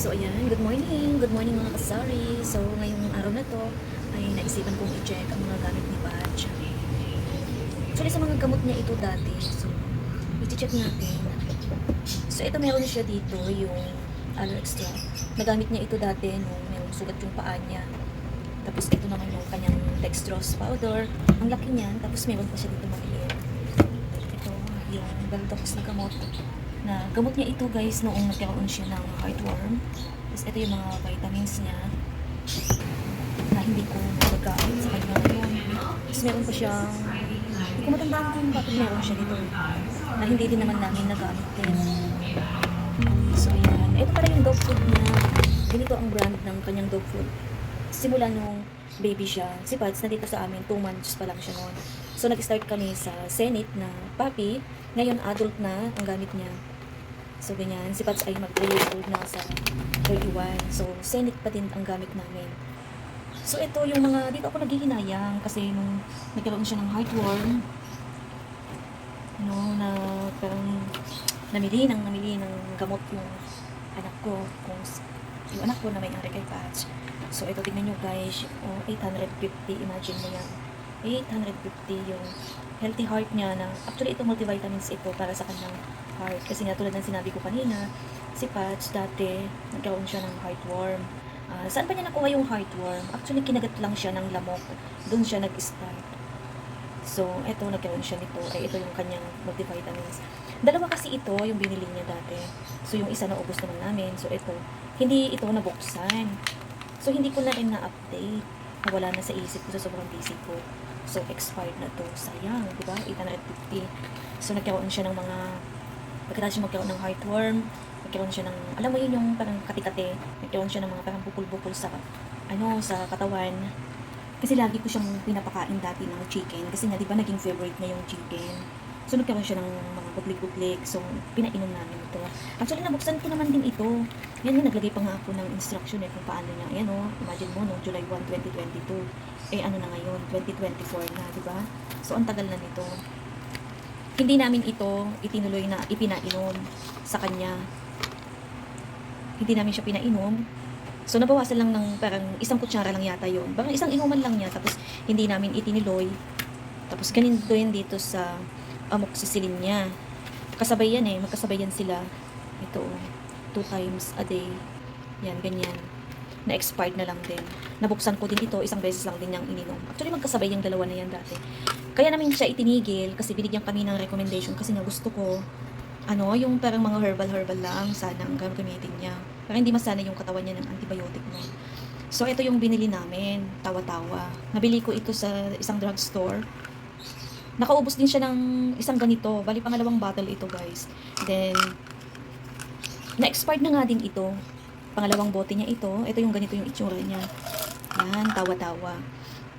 So ayan, good morning. Good morning mga kasari. So ngayong araw na to ay naisipan kong i-check ang mga gamit ni Patch. Actually sa mga gamot niya ito dati. So i-check natin. So ito meron siya dito yung aloe extra. Nagamit niya ito dati nung may sugat yung paa niya. Tapos ito naman yung kanyang dextrose powder. Ang laki niyan. Tapos meron pa siya dito maliit. Ito yung Valdox na gamot na gamot niya ito guys noong nagkaroon siya ng heartworm. Tapos ito yung mga vitamins niya na hindi ko nagagamit sa kanya ngayon. Tapos meron pa siyang hindi ko matandaan kung bakit meron siya dito na hindi din naman namin nagamit din. So ayan, ito pala yung dog food niya. Ganito ang brand ng kanyang dog food. Simula nung baby siya, si Pads na dito sa amin, 2 months pa lang siya noon. So nag-start kami sa Senate na puppy. Ngayon adult na ang gamit niya. So ganyan, si Pads ay mag 3 years old na sa 31. So Senate pa din ang gamit namin. So ito yung mga, dito ako naghihinayang kasi nung nagkaroon siya ng heartworm, no, na parang namili ng namili ng gamot yung anak ko, kung yung anak ko na may ari kay Patch. So ito tingnan nyo guys, oh, 850, imagine mo yan. 850 yung healthy heart niya na, actually ito multivitamins ito para sa kanyang heart. Kasi nga tulad ng sinabi ko kanina, si Patch dati nagkaroon siya ng heartworm. Ah, saan pa niya nakuha yung heartworm? Actually, kinagat lang siya ng lamok. Doon siya nag-start. So, eto, nagkaroon siya nito. Ay, ito yung kanyang multivitamins. Dalawa kasi ito, yung binili niya dati. So, yung isa na ubos naman namin. So, ito, hindi ito nabuksan. So, hindi ko na rin na-update. Nawala na sa isip ko sa sobrang busy ko. So, expired na to. Sayang, di ba? 850. So, nagkaroon siya ng mga, pagkatapos siya magkaroon ng heartworm, nagkaroon siya ng, alam mo yun yung parang katikate, nagkaroon siya ng mga parang bukol-bukol sa, ano, sa katawan. Kasi lagi ko siyang pinapakain dati ng chicken. Kasi nga, di ba, naging favorite niya yung chicken. So, nagkaroon siya ng mga buklik-buklik. So, pinainom namin ito. Actually, nabuksan ko naman din ito. Yan yung naglagay pa nga ako ng instruction eh kung paano niya. Ayan o, imagine mo, no, July 1, 2022. Eh, ano na ngayon, 2024 na, di ba? So, ang tagal na nito. Hindi namin ito itinuloy na ipinainom sa kanya. Hindi namin siya pinainom. So, nabawasan lang ng parang isang kutsara lang yata yon Parang isang inuman lang niya. Tapos, hindi namin itinuloy. Tapos, ganito yun dito sa amoxicillin niya. Kasabay yan eh. Magkasabay yan sila. Ito, two times a day. Yan, ganyan. Na-expired na lang din. Nabuksan ko din ito. Isang beses lang din niyang ininom. Actually, magkasabay yung dalawa na yan dati. Kaya namin siya itinigil kasi binigyan kami ng recommendation kasi nga gusto ko ano, yung parang mga herbal-herbal lang sana ang gagamitin niya. Para hindi masana yung katawan niya ng antibiotic mo. So, ito yung binili namin. Tawa-tawa. Nabili ko ito sa isang drugstore. Nakaubos din siya ng isang ganito. Bali, pangalawang bottle ito, guys. Then, na-expired na nga din ito. Pangalawang bote niya ito. Ito yung ganito yung itsura niya. Yan, tawa-tawa.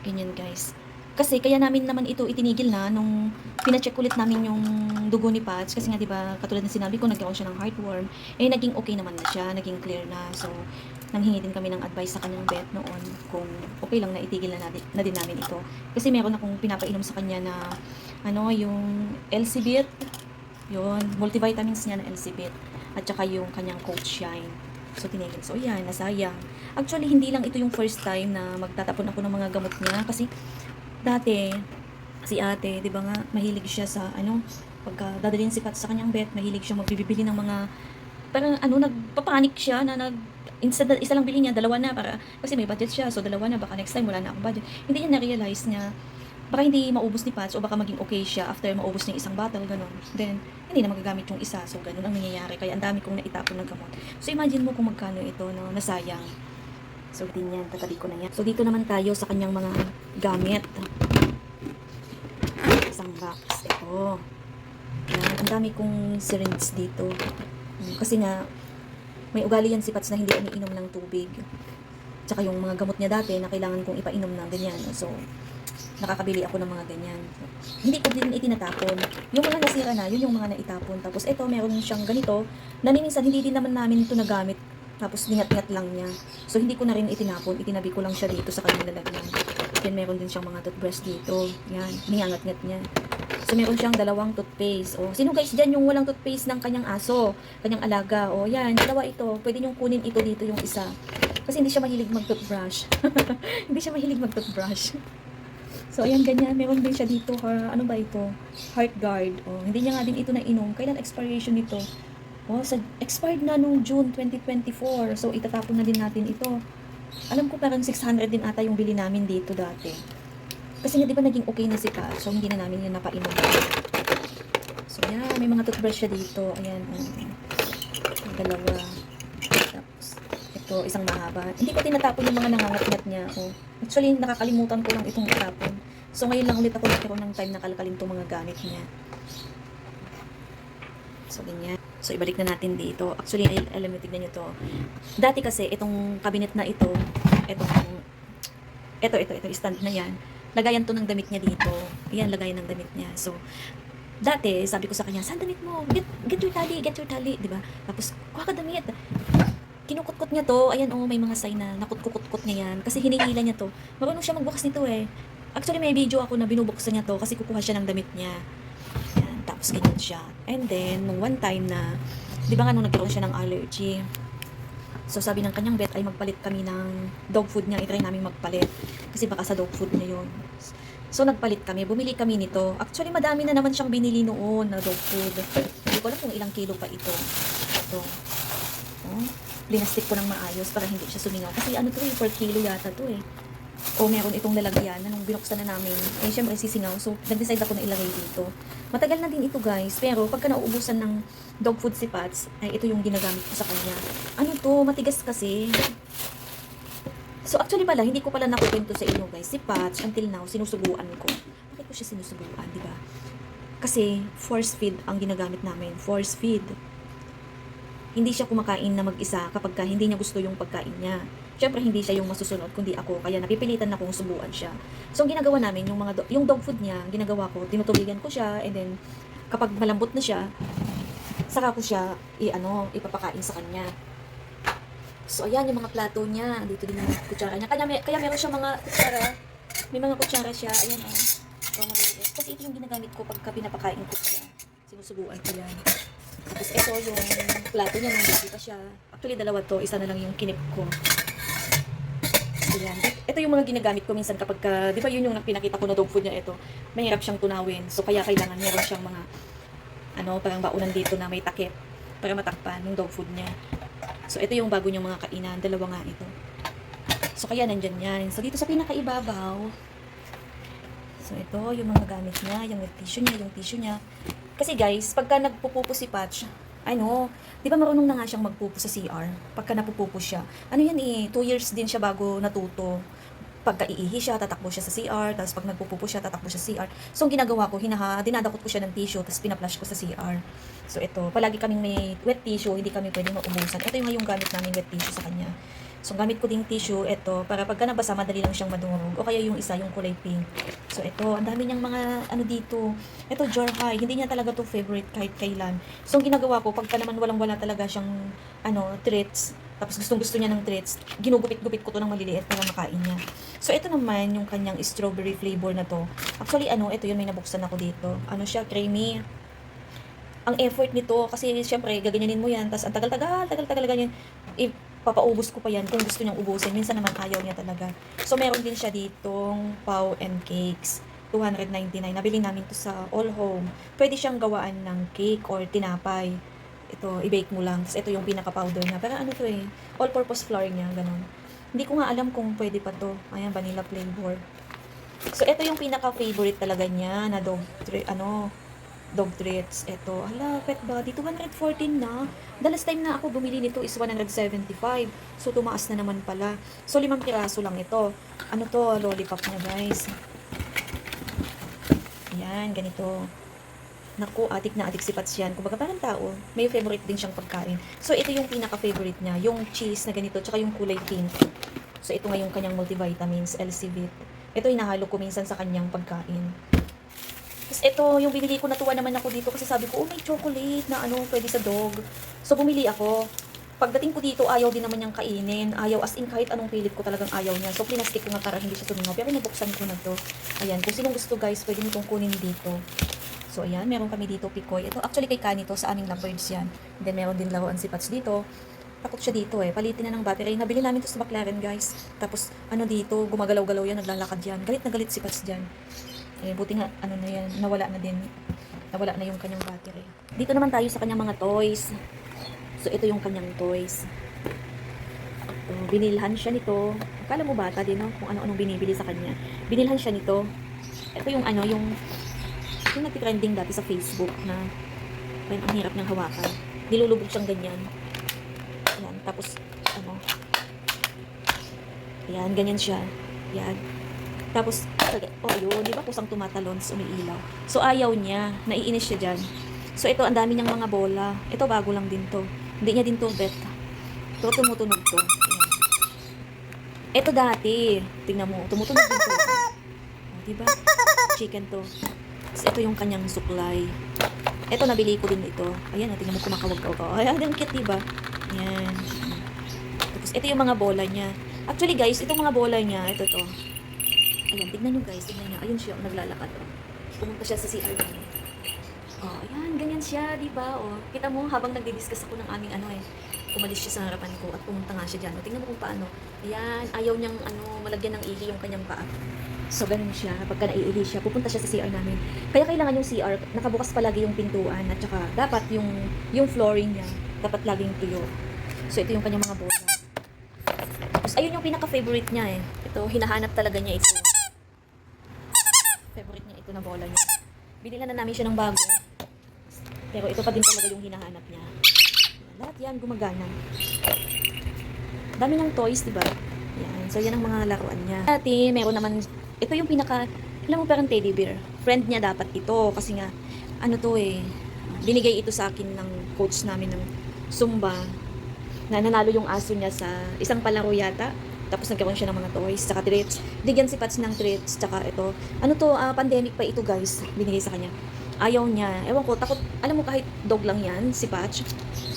Ganyan, guys. Kasi kaya namin naman ito itinigil na nung pina-check ulit namin yung dugo ni Pats kasi nga 'di ba katulad ng sinabi ko nagkaroon siya ng heartworm. Eh naging okay naman na siya naging clear na. So nanghingi din kami ng advice sa kanyang vet noon kung okay lang na itigil na, natin, na din namin ito. Kasi meron akong pinapainom sa kanya na ano yung LCBit yun multivitamins niya na LCBit at saka yung kanyang coach shine. So, tinigil. So, yan, nasayang. Actually, hindi lang ito yung first time na magtatapon ako ng mga gamot niya. Kasi, dati, si ate, di ba nga, mahilig siya sa, ano, pagka dadalhin si Pat sa kanyang bet, mahilig siya magbibili ng mga, parang, ano, nagpapanik siya na nag, instead na isa lang bilhin niya, dalawa na, para, kasi may budget siya, so dalawa na, baka next time wala na akong budget. Hindi niya na-realize niya, baka hindi maubos ni Pats o baka maging okay siya after maubos niya isang bottle, ganun. Then, hindi na magagamit yung isa, so ganun ang nangyayari. Kaya ang dami kong naitapon ng gamot. So, imagine mo kung magkano ito, no, nasayang. So, din yan, tatabi ko na yan. So, dito naman tayo sa kanyang mga gamit. Isang box. Ito. Yan, ang dami kong syringe dito. Kasi nga, may ugali yan si Pats na hindi umiinom ng tubig. Tsaka yung mga gamot niya dati na kailangan kong ipainom ng ganyan. So, nakakabili ako ng mga ganyan. Hindi ko din itinatapon. Yung mga nasira na, yun yung mga naitapon. Tapos ito, meron siyang ganito, na hindi din naman namin ito nagamit. Tapos ningat-ngat lang niya. So hindi ko na rin itinapon, itinabi ko lang siya dito sa kanyang lalagyan. Then meron din siyang mga toothbrush dito. Yan, niyangat-ngat niya. So, meron siyang dalawang toothpaste. O, sino guys dyan yung walang toothpaste ng kanyang aso, kanyang alaga? O, yan, dalawa ito. Pwede niyong kunin ito dito yung isa. Kasi hindi siya mahilig mag-toothbrush. hindi siya mahilig mag-toothbrush. So, ayan, ganyan. Meron din siya dito. Ha, ano ba ito? Heart guard. O, hindi niya nga din ito nainom. Kailan expiration nito? O, sa, expired na nung June 2024. So, itatapon na din natin ito. Alam ko parang 600 din ata yung bili namin dito dati. Kasi nga, di ba naging okay na si Pat? So, hindi na namin yun napainom. So, yan. May mga toothbrush siya dito. Ayan. Um, dalawa. Tapos, ito, isang mahaba. Hindi ko tinatapon yung mga nangangatngat niya. Oh. Actually, nakakalimutan ko lang itong itapon. So, ngayon lang ulit ako nagkaroon ng time na kalkalin itong mga gamit niya. So, ganyan. So, ibalik na natin dito. Actually, ay, alam mo, tignan nyo to. Dati kasi, itong cabinet na ito, itong, ito, ito, ito, stand na yan, lagayan to ng damit niya dito. Ayan, lagayan ng damit niya. So, dati, sabi ko sa kanya, saan damit mo? Get, get your tali, get your tali, di ba? Tapos, kuha ka damit. Kinukutkot niya to. Ayan, oh, may mga sign na nakutkut-kutkot niya yan. Kasi hinihila niya to. Marunong siya magbukas nito eh. Actually, may video ako na binubuksan niya to kasi kukuha siya ng damit niya. Tapos ganyan siya. And then, nung one time na, di ba nga nung nagkaroon siya ng allergy, So sabi ng kanyang vet ay magpalit kami ng dog food niya. I-try namin magpalit. Kasi baka sa dog food niya yun. So nagpalit kami. Bumili kami nito. Actually madami na naman siyang binili noon na dog food. Hindi ko alam kung ilang kilo pa ito. Ito. Oh, linastik ko ng maayos para hindi siya sumingaw. Kasi ano to eh, per kilo yata to eh. O meron itong lalagyan na nung binuksan na namin, eh syempre sisingaw. So nag-decide ako na ilagay dito. Matagal na din ito guys. Pero pagka nauubusan ng dog food si Pats, ay ito yung ginagamit ko sa kanya. Ano to? Matigas kasi. So actually pala, hindi ko pala nakukwento sa inyo guys. Si Pats, until now, sinusubuan ko. Bakit ko siya sinusubuan, di ba? Kasi force feed ang ginagamit namin. Force feed. Hindi siya kumakain na mag-isa kapag ka hindi niya gusto yung pagkain niya. Siyempre, hindi siya yung masusunod, kundi ako. Kaya napipilitan na kong subuan siya. So, ang ginagawa namin, yung, mga do- yung dog food niya, ginagawa ko, tinutubigan ko siya, and then, kapag malambot na siya, saka ko siya, i, ano, ipapakain sa kanya. So, ayan yung mga plato niya. Dito din yung kutsara niya. Kaya, may, kaya meron siya mga kutsara. May mga kutsara siya. Ayan, oh. So. Kasi ito yung ginagamit ko pagka pinapakain ko siya. Sinusubuan ko yan. Tapos ito yung plato niya nung baby siya. Actually, dalawa to. Isa na lang yung kinip ko. Ayan. Ito yung mga ginagamit ko minsan kapag, ka, di ba yun yung pinakita ko na dog food niya ito. Mahirap siyang tunawin. So, kaya kailangan meron siyang mga, ano, parang baunan dito na may takip para matakpan yung dog food niya. So, ito yung bago niyang mga kainan. Dalawa nga ito. So, kaya nandyan yan. So, dito sa pinakaibabaw, so, ito yung mga gamit niya, yung tissue niya, yung tissue niya. Kasi guys, pagka nagpupupo si Patch, ano, di ba marunong na nga siyang magpupo sa CR? Pagka napupupo siya. Ano yan eh, two years din siya bago natuto. Pagka iihi siya, tatakbo siya sa CR, tapos pag nagpupupo siya, tatakbo siya sa CR. So, ang ginagawa ko, hinaha, dinadakot ko siya ng tissue, tapos pinaplash ko sa CR. So, ito, palagi kaming may wet tissue, hindi kami pwede maubusan. Ito yung ngayong gamit namin wet tissue sa kanya. So, gamit ko ding tissue, ito, para pagka nabasa, madali lang siyang madurog. O kaya yung isa, yung kulay pink. So, ito, ang dami niyang mga, ano dito. Ito, jar high. Hindi niya talaga to favorite kahit kailan. So, ang ginagawa ko, pagka naman walang-wala talaga siyang, ano, treats, tapos gustong gusto niya ng treats, ginugupit-gupit ko to ng maliliit para makain niya. So, ito naman, yung kanyang strawberry flavor na to. Actually, ano, ito yun, may nabuksan ako dito. Ano siya, creamy ang effort nito kasi syempre gaganyanin mo yan tapos ang tagal-tagal tagal-tagal ganyan ipapaubos ko pa yan kung gusto niyang ubusin. Minsan naman ayaw niya talaga. So meron din siya ditong pau and cakes. 299 nabili namin to sa all home. Pwede siyang gawaan ng cake or tinapay. Ito i-bake mo lang. Tapos ito yung pinaka powder niya. Pero ano to eh all purpose flour niya ganun. Hindi ko nga alam kung pwede pa to. Ayan vanilla flavor. So ito yung pinaka favorite talaga niya na tre- ano dog treats. Ito, hala, pet body, 214 na. The last time na ako bumili nito is 175. So, tumaas na naman pala. So, limang piraso lang ito. Ano to, lollipop na guys. Ayan, ganito. Naku, adik na adik si Pats yan. Kumbaga parang tao, may favorite din siyang pagkain. So, ito yung pinaka-favorite niya. Yung cheese na ganito, tsaka yung kulay pink. So, ito nga yung kanyang multivitamins, LCVit. Ito inahalo ko minsan sa kanyang pagkain. Ito, yung binili ko, natuwa naman ako dito kasi sabi ko, oh, may chocolate na ano, pwede sa dog. So, bumili ako. pagdating ko dito, ayaw din naman niyang kainin. Ayaw, as in kahit anong pilit ko talagang ayaw niya. So, plinastik ko nga para hindi siya tumingaw. Pero nabuksan ko na to. Ayan, kung sinong gusto guys, pwede nyo itong kunin dito. So, ayan, meron kami dito, Pikoy. Ito, actually kay Kani to, sa aming lovebirds yan. And then, meron din laruan si Pats dito. Takot siya dito eh. Palitin na ng battery. Nabili namin to sa McLaren, guys. Tapos, ano dito, gumagalaw-galaw yan, naglalakad yan. Galit na galit si Pats dyan. Eh, buti nga, ano na yan, nawala na din. Nawala na yung kanyang battery. Dito naman tayo sa kanyang mga toys. So, ito yung kanyang toys. So, binilhan siya nito. Akala mo bata din, no? Kung ano-anong binibili sa kanya. Binilhan siya nito. Ito yung ano, yung yung nagtitrending dati sa Facebook na parang ang hirap niyang hawakan. Nilulubog siyang ganyan. Ayan, tapos, ano, ayan, ganyan siya. Ayan. Tapos, oh ayun, di ba kusang tumatalon, umiilaw. So, ayaw niya. Naiinis siya dyan. So, ito, ang dami niyang mga bola. Ito, bago lang din to. Hindi niya din to bet. Ito, tumutunog to. Ito dati. Tingnan mo, tumutunog din to. Oh, di ba? Chicken to. Tapos, ito yung kanyang suklay. Ito, nabili ko din ito. Ayan, oh, tingnan mo kumakawag-kawag. Ayan, ang cute, di ba? Ayan. Tapos, ito yung mga bola niya. Actually, guys, itong mga bola niya, ito to. Ayan, tignan nyo guys, tignan nyo. Ayun siya, naglalakad. Oh. Pumunta siya sa CR namin. Oh, ayan, ganyan siya, di ba? Oh, kita mo, habang nagdi-discuss ako ng aming ano eh, umalis siya sa harapan ko at pumunta nga siya dyan. Oh, tingnan mo kung paano. Ayan, ayaw niyang ano, malagyan ng ihi yung kanyang paa. So, ganun siya. Pagka naiihi siya, pupunta siya sa CR namin. Kaya kailangan yung CR, nakabukas palagi yung pintuan at saka dapat yung, yung flooring niya, dapat laging tuyo. So, ito yung kanyang mga bola. Tapos, ayun yung pinaka-favorite niya eh. Ito, hinahanap talaga niya ito. Ito na bola niya. Binila na namin siya ng bago. Pero ito pa din talaga yung hinahanap niya. Lahat yan gumagana. Dami ng toys, di ba? Yan. So, yan ang mga laruan niya. Dati, meron naman, ito yung pinaka, alam mo parang teddy bear. Friend niya dapat ito. Kasi nga, ano to eh, binigay ito sa akin ng coach namin ng Zumba na nanalo yung aso niya sa isang palaro yata. Tapos nagkaroon siya ng mga toys, tsaka treats. Bigyan si Pats ng treats, tsaka ito. Ano to, ah, pandemic pa ito guys, binigay sa kanya. Ayaw niya. Ewan ko, takot, alam mo kahit dog lang yan, si Patch,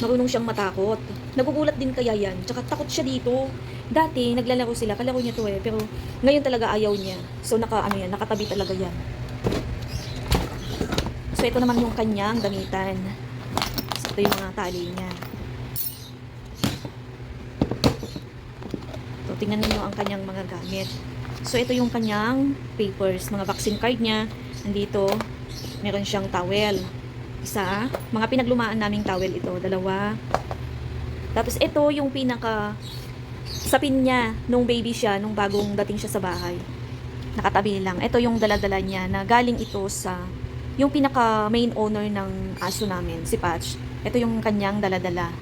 marunong siyang matakot. Nagugulat din kaya yan. Tsaka takot siya dito. Dati, naglalaro sila, kalaro niya to eh. Pero ngayon talaga ayaw niya. So naka, ano yan, nakatabi talaga yan. So ito naman yung kanyang damitan. So, ito yung mga tali niya. So, tingnan niyo ang kanyang mga gamit. So, ito yung kanyang papers, mga vaccine card niya. Nandito, meron siyang towel. Isa, mga pinaglumaan naming towel ito, dalawa. Tapos, ito yung pinaka sapin niya nung baby siya, nung bagong dating siya sa bahay. Nakatabi lang. Ito yung daladala niya na galing ito sa yung pinaka main owner ng aso namin, si Patch. Ito yung kanyang daladala.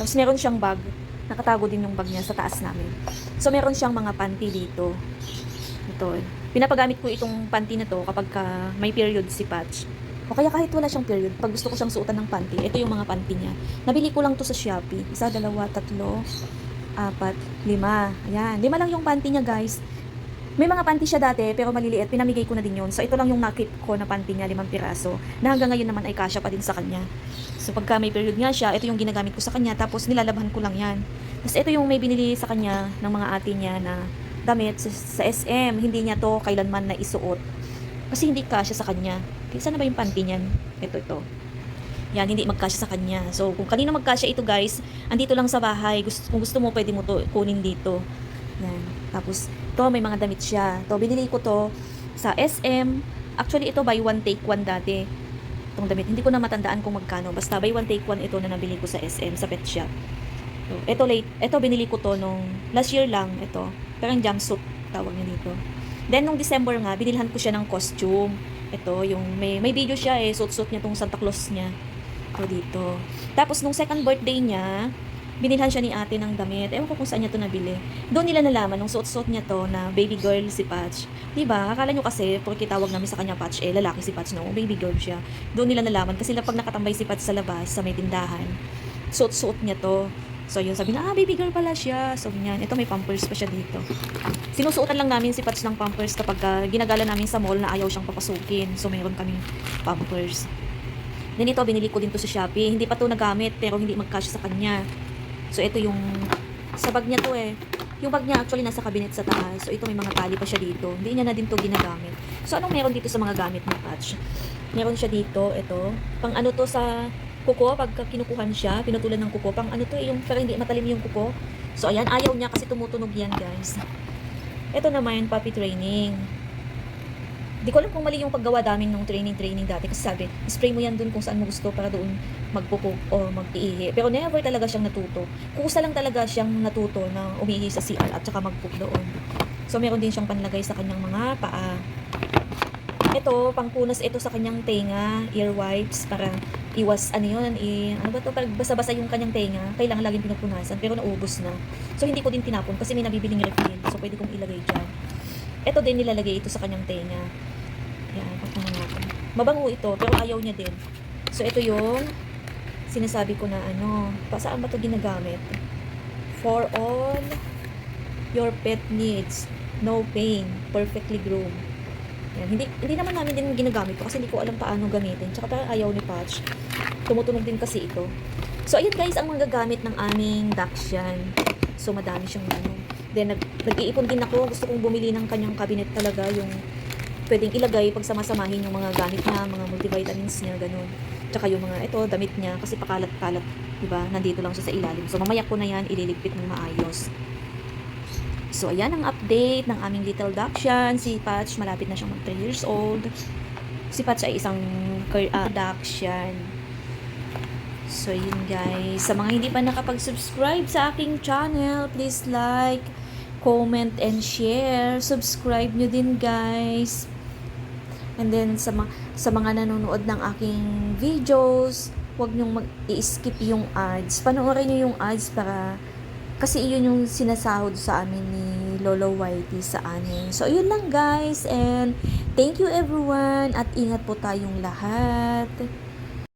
Tapos meron siyang bag. Nakatago din yung bag niya sa taas namin. So meron siyang mga panty dito. Ito. Pinapagamit ko itong panty na to kapag ka may period si Patch. O kaya kahit wala siyang period, pag gusto ko siyang suotan ng panty, ito yung mga panty niya. Nabili ko lang to sa Shopee. Isa, dalawa, tatlo, apat, lima. Ayan. Lima lang yung panty niya, guys. May mga panty siya dati, pero maliliit. Pinamigay ko na din yun. So, ito lang yung nakip ko na panty niya, limang piraso. Na hanggang ngayon naman ay kasya pa din sa kanya. So, pagka may period nga siya, ito yung ginagamit ko sa kanya. Tapos, nilalabhan ko lang yan. Tapos, ito yung may binili sa kanya ng mga ate niya na damit sa, sa SM. Hindi niya to kailanman na isuot. Kasi hindi kasya sa kanya. Kaya na ba yung panty niyan? Ito, ito. Yan, hindi magkasya sa kanya. So, kung kanino magkasya ito guys, andito lang sa bahay. Gusto, kung gusto mo, pwede mo to kunin dito. Yan. Tapos, to may mga damit siya. To, binili ko to sa SM. Actually, ito buy one take one dati. Itong damit. Hindi ko na matandaan kung magkano. Basta buy one take one ito na nabili ko sa SM, sa pet shop. So, ito late. Ito binili ko to nung last year lang. Ito. Parang jumpsuit tawag niya dito. Then, nung December nga, binilhan ko siya ng costume. Ito, yung may, may video siya eh. Suit-suit niya tong Santa Claus niya. Ito dito. Tapos, nung second birthday niya, binilhan siya ni ate ng damit. Ewan ko kung saan niya to nabili. Doon nila nalaman, nung suot-suot niya to na baby girl si Patch. Diba? Akala nyo kasi, porque tawag namin sa kanya Patch, eh, lalaki si Patch, no? Baby girl siya. Doon nila nalaman, kasi pag nakatambay si Patch sa labas, sa may tindahan, suot-suot niya to. So, yun, sabi na, ah, baby girl pala siya. So, yan. Ito, may pampers pa siya dito. Sinusuotan lang namin si Patch ng pampers kapag ah, ginagala namin sa mall na ayaw siyang papasukin. So, mayroon kaming pampers. Then ito, binili ko din to sa Shopee. Hindi pa to nagamit, pero hindi magkasya sa kanya. So, ito yung, sa bag niya to eh. Yung bag niya actually nasa cabinet sa taas. So, ito may mga tali pa siya dito. Hindi niya na din to ginagamit. So, anong meron dito sa mga gamit na patch? Meron siya dito, ito. Pang ano to sa kuko, pagka kinukuhan siya, pinutulan ng kuko. Pang ano to, eh, yung parang hindi matalim yung kuko. So, ayan, ayaw niya kasi tumutunog yan, guys. Ito naman, puppy training. Di ko alam kung mali yung paggawa daming ng training-training dati. Kasi sabi, spray mo yan dun kung saan mo gusto para doon magpupo o mag-iihi. Pero never talaga siyang natuto. Kusa lang talaga siyang natuto na umihi sa CR at saka magpoop doon. So, meron din siyang panlagay sa kanyang mga paa. Ito, pangpunas ito sa kanyang tenga, ear wipes, para iwas, ano yun, i, ano ba to, pag basa-basa yung kanyang tenga, kailangan laging pinupunasan, pero naubos na. So, hindi ko din tinapon kasi may nabibiling refill, so pwede kong ilagay dyan. Ito din nilalagay ito sa kanyang tenga. Mabango ito, pero ayaw niya din. So, ito yung sinasabi ko na ano, pa, saan ba ito ginagamit? For all your pet needs, no pain, perfectly groomed. Yan. Hindi, hindi naman namin din ginagamit ko kasi hindi ko alam paano gamitin. Tsaka parang ayaw ni Patch. Tumutunog din kasi ito. So, ayun guys, ang mga gamit ng aming Daxian. So, madami siyang ano. Then, nag, nag-iipon din ako. Gusto kong bumili ng kanyang cabinet talaga. Yung pwedeng ilagay pag samasamahin yung mga gamit niya, mga multivitamins niya, ganun. Tsaka yung mga, ito, damit niya. Kasi pakalat-kalat, diba? Nandito lang siya sa ilalim. So, mamaya ko na yan, ililigpit ng maayos. So, ayan ang update ng aming little Dakshan. Si Patch, malapit na siyang mag 3 years old. Si Patch ay isang uh, Dakshan. So, yun guys. Sa mga hindi pa nakapag-subscribe sa aking channel, please like, comment, and share. Subscribe nyo din guys. And then, sa, mga sa mga nanonood ng aking videos, huwag nyong mag-i-skip yung ads. Panoorin nyo yung ads para kasi iyon yung sinasahod sa amin ni Lolo Whitey sa amin. So, yun lang guys. And thank you everyone. At ingat po tayong lahat.